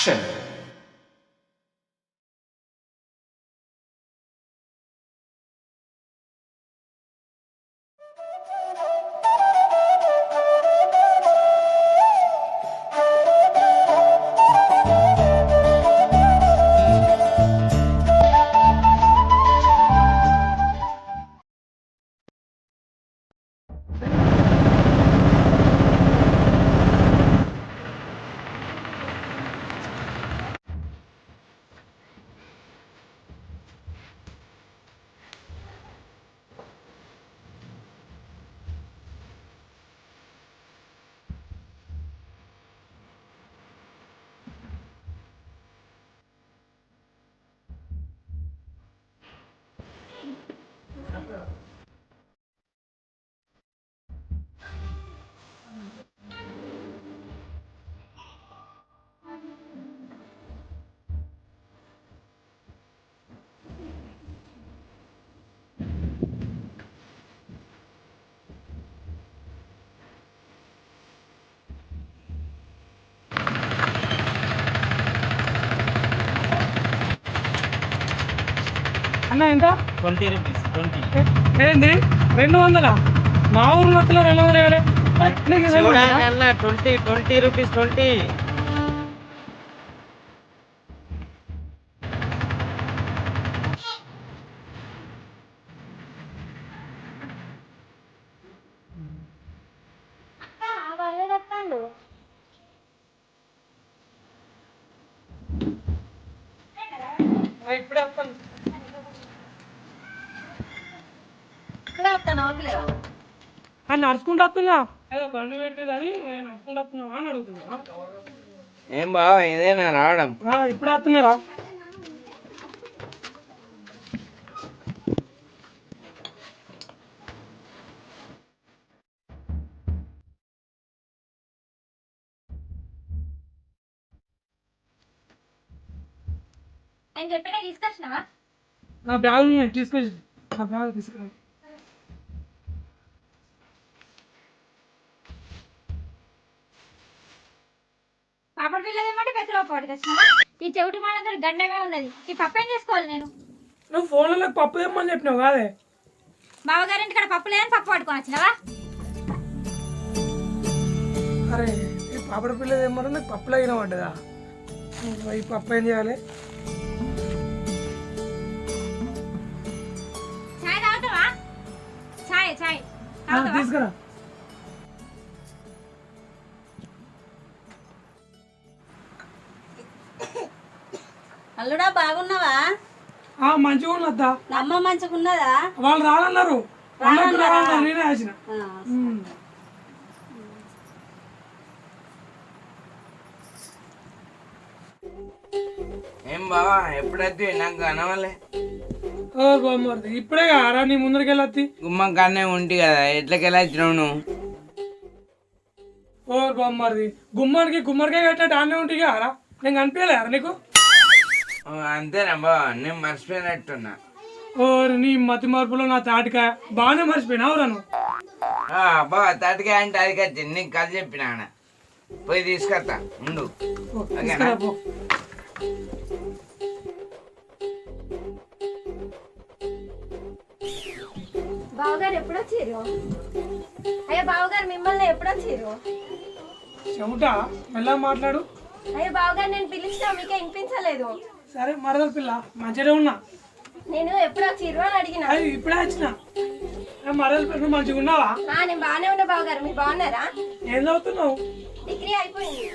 action. 안 나온다? Twenty rupees twenty. ఏ- ఏంది? రెండు వందల? మా ఊరు మొత్తంలో రెండు వందలు? అన్న ట్వంటీ ట్వంటీ రూపీస్ ట్వంటీ ఆ, ఇప్పుడే వస్తాను నడుచుకుంటూ వస్తున్నా. ఏదో బండి పెట్టేదని నేను నడుచుకుంటూ వస్తున్నావా అని అడుగుతున్నా. ఏం బావ ఇదేనా రావడం. ఆ, ఇప్పుడే వస్తున్నారా? ఆయన చెప్పిన తీసుకొచ్చినావా? నా బ్యాగ్ తీసుకొచ్చి నా బ్యాగ్ తీసుకురా. పిల్లలు ఏమంటే పాటు తెచ్చినావా ఈ చెవిటి మా దగ్గర గండమే ఉన్నది. ఈ పప్పు ఏం చేసుకోవాలి నేను? నువ్వు ఫోన్లో పప్పు తెమ్మని చెప్పినావు కాదే? బావగారింటి ఇక్కడ పప్పు లేదని పప్పు పట్టుకొని వచ్చినావా? అరే ఈ పాపడ పిల్ల తెమ్మని నాకు పప్పులో అయినా పడ్డదా ఈ పప్పు ఏం చేయాలి? చాయ్ తాగుతావా? చాయ్ చాయ్. తాగుతావా? తీసుకురా. అల్లుడా బాగున్నావా? ఆ, మంచిగా ఉన్నద్దా అమ్మ వాళ్ళు రానన్నారు. నేనే వేసిన ఆ, ఉమ్. ఏం బావా ఎప్పుడైతే నాకు అనవలే ఓ బామ్మది ఇప్పుడే రా నీ ముందరికి వెళ్ళొత్తి గుమ్మం కాడనే ఉంటి కదా ఎట్లకెళ్ళి వచ్చినావు నువ్వు? ఓ బామ్మది గుమ్మానికి గుమ్మడికాయ కట్టినట్టు ఆనే ఉంటుంది రా. నేను కనిపించలేరా నీకు? అంతేనా బావా నేను మర్చిపోయినట్టున్నా. ఓ నీ మతి మార్పులో నా తాటికాయ బాగానే మర్చిపోయినావు రా నువ్వు? ఆ, బావా తటికాయ అంటే అది కచ్చింది నీకు కథ చెప్పిన. పోయి తీసుకొస్తా ఉండు. ఓకేనా? బావగారు ఎప్పుడు అయ్యో బావగారు మిమ్మల్ని ఎప్పుడు వచ్చిర్రు చెమట? మెల్లగా మాట్లాడు. అయ్యో బావగారు నేను పిలిచినా మీకే వినిపించలేదు. సరే మరదల పిల్ల మంచిగా ఉన్నా? నేను ఎప్పుడు వచ్చిర్రు అని అడిగిన. అది ఇప్పుడే వచ్చిన? మరదల పిల్ల మంచిగా ఉన్నావా? నేను బాగానే ఉన్నా బావగారు మీరు బాగున్నారా? ఏం చదువుతున్నావు? డిగ్రీ అయిపోయింది.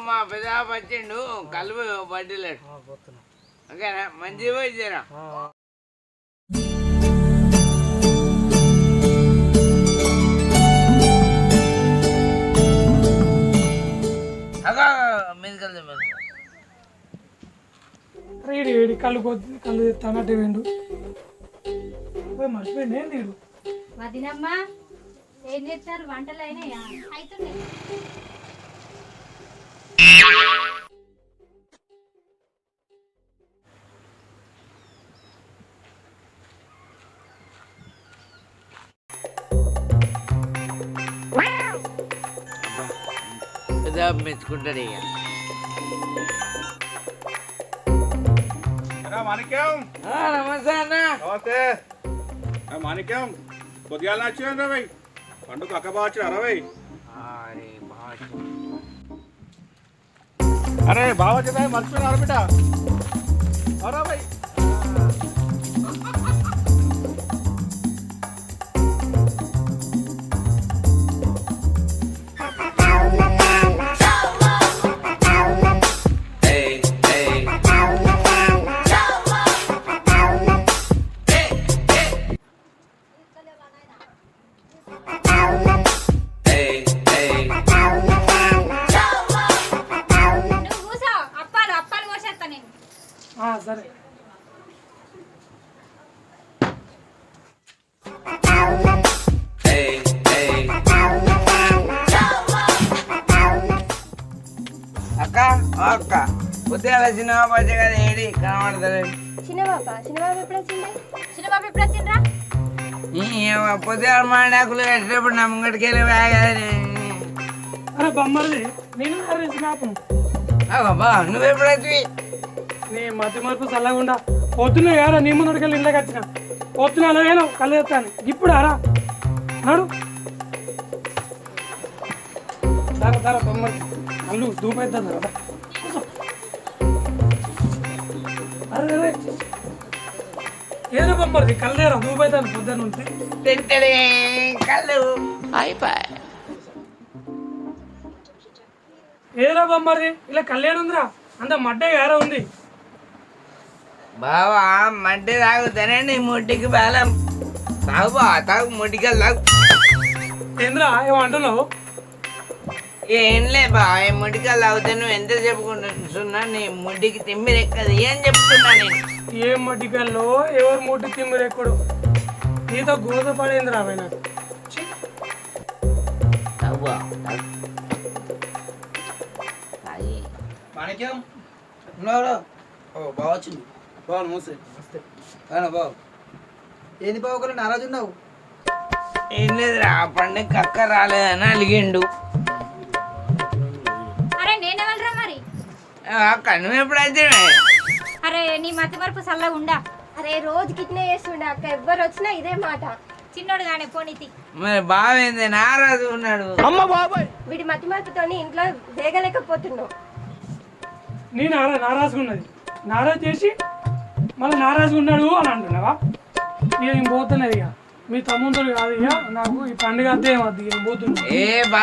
మా పెద్ద వచ్చిండు కలుపు వడ్డీలేడు ఓకేనా? మంచి పోయినా రేడి వేడి కళ్ళు కొద్ది కళ్ళు తనటి వేండు మర్చిపోయింది ఏం తీడు వదినమ్మా ఏం చేస్తారు? వంటలు అయినాయా? అవుతున్నాయి ఏదో మెచ్చుకుంటాడు ఇక ఎరా మాణిక్యం ఆ, నమస్తే అన్న నమస్తే ఆ మాణిక్యం కొద్దిగా వచ్చిన రవి పండుగ అక్క బాగా వచ్చిన రవి అరే బాగా వచ్చిందా మర్చిపోయినా బిడ్డ? అరే భయ్ నువ్వు సరే. అక్క అక్క ఉద్యోగాల పచ్చ కదా ఏడి కనబడతలేదు. చిన్నబాబా చిన్నబాబు ఎప్పుడు వచ్చింది చిన్నబాబు ఎప్పుడు వచ్చిండ్రా పొద్దుగాల మాడాకులు కట్టేటప్పుడు నా ముంగటికి వెళ్ళి అరే నేను నువ్వెప్పుడు నీ మతి మరుపు చల్లకుండా పొద్దున్న ఏరా నీ ముందరికి వెళ్ళి ఇంట్లోకి వచ్చిన. పొద్దున అలా వేను కళ్ళు తెస్తాను ఇప్పుడు అరా నాడు. ధర ధర కళ్ళు దూపైద్దా. అరే అరే ఏదో బొమ్మరిది కళ్ళేరా దూపైతాను పొద్దున్న ఉంటే తింటడే కళ్ళు. ఏదో బొమ్మరిది ఇలా కళ్యాణుందిరా అంత మడ్డే ఏరా ఉంది. బావా మట్టి తాగుతానే నీ ముట్టికి బలం తాగు బా తాగు ముట్టికి తాగు. ఏంద్రా ఏమో అంటున్నావు? ఏం లే బా ఈ ముట్టికలు తాగితే నువ్వు ఎంత చెప్పుకుంటున్నా నీ ముట్టికి తిమ్మిరెక్కదు ఏం చెప్తున్నా నేను? ఏ మడ్డికల్లో ఎవరు ముట్టి తిమ్మిరెక్కడు నీతో గోద పడేంది రా నాకు ఛీ. తాగు బా తాగు. తాగి. మాణిక్యం ఉన్నావురా? ఓ బాగా వచ్చింది. బాగు నమస్తే అవునా బావు. ఏంది బావు ఒకరు నారాజు ఉన్నావు? ఏం లేదురా ఆ పండుగ అక్క రాలేదని అలిగిండు. అరే నేనెవలరా మరి? అక్క నువ్వు ఎప్పుడు వచ్చినా అరే నీ మతి మరుపు చల్లగా ఉండా. అరే రోజు కిట్నే చేస్తుండే అక్క ఎవ్వరు వచ్చినా ఇదే మాట. చిన్నోడు గానే పోనీతి మరి బావేంది నారాజు ఉన్నాడు. వీడి మతి మార్పుతోని ఇంట్లో వేగలేకపోతున్నావు. నీ నారా నారాజుగా ఉన్నది నారాజు చేసి మళ్ళీ నారాజుగా ఉన్నాడు అని అంటున్నావా? ఇక నేను పోతున్నది ఇక. మీ తమ్ముడు కాదు ఇక. నాకు ఈ పండుగ అద్దే వద్దు ఇక. నేను పోతున్నా. ఏ బా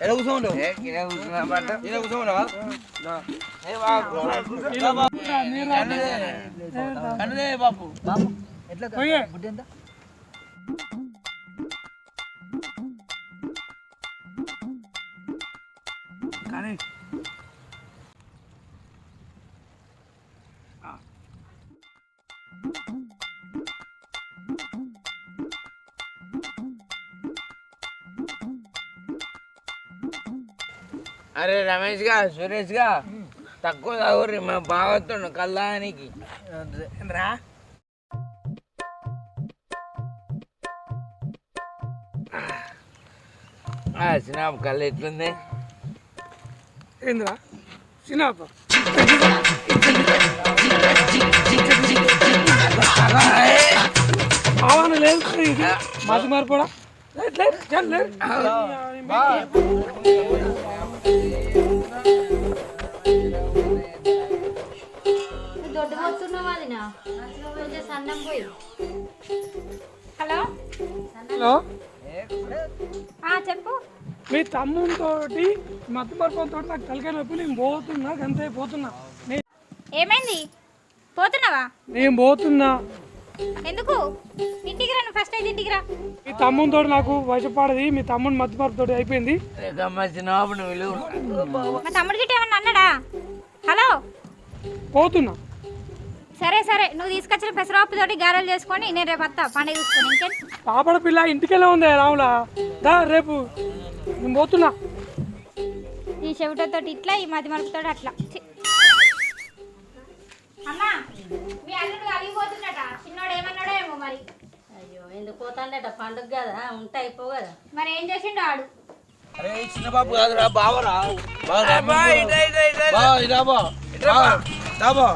ఎలా పట్టు. ఇలా కన్నదే. బాపు ఎట్లా ఎంత? కానీ అరే రమేష్గా సురేష్గా తక్కువ తాగుర్రి మా బావతుండు కల్లానికి. రా. ఆ సినిమా కళ్ళు ఎట్లుంది? ఏందిరా? చిన్నప్ప ఆవాన లేదు ఇది? మతి మార్పడా? లేదు లేదు హలో? హలో? ఆ చెప్పు. మీ తమ్ముతో మతి మార్పంతో నాకు తలకాయ నొప్పి నేను పోతున్నా అంతే పోతున్నా. ఏమైంది? పోతున్నావా? నేను పోతున్నా. ఎందుకు? ఇంటికి రా నువ్వు ఫస్ట్ అయితే ఇంటికి రా. మీ తమ్ముతో నాకు వశపాడది మీ తమ్ముడు మతి మార్పుతో అయిపోయింది మా తమ్ముడి గిట్ట ఏమన్నా అన్నాడా? హలో? పోతున్నా. సరే సరే నువ్వు తీసుకొచ్చిన పెసరపప్పు తోటి గారెలు చేసుకొని నేను రేపు వస్తా. పండుగ చూసుకొని ఇంకేం పాపడ పిల్ల ఇంటికెళ్ళే ఉంది రాములా? దా రేపు. నేను పోతున్నా. ఈ చెవిటతో ఇట్లా ఈ మధ్య మలుపుతో అట్లా. ఛీ. అమ్మా మీ అల్లుడు అలిగిపోతుందట చిన్నోడు ఏమన్నాడో ఏమో మరి. అయ్యో ఎందుకు పోతాండట? పండుగ కదా ఉంటే అయిపో కదా. మరి ఏం చేసిండు ఆడు? అరే చిన్న బాబు కాదురా బావరా. ఇరా బా రా బా.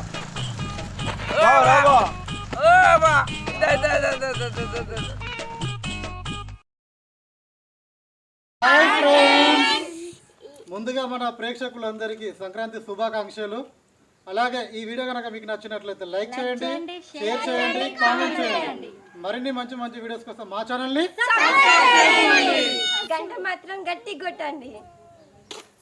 ముందుగా మన ప్రేక్షకులందరికీ సంక్రాంతి శుభాకాంక్షలు. అలాగే ఈ వీడియో కనుక మీకు నచ్చినట్లయితే లైక్ చేయండి షేర్ చేయండి కామెంట్ చేయండి. మరిన్ని మంచి మంచి వీడియోస్ కోసం మా ఛానల్ని గంట మాత్రం గట్టి కొట్టండి.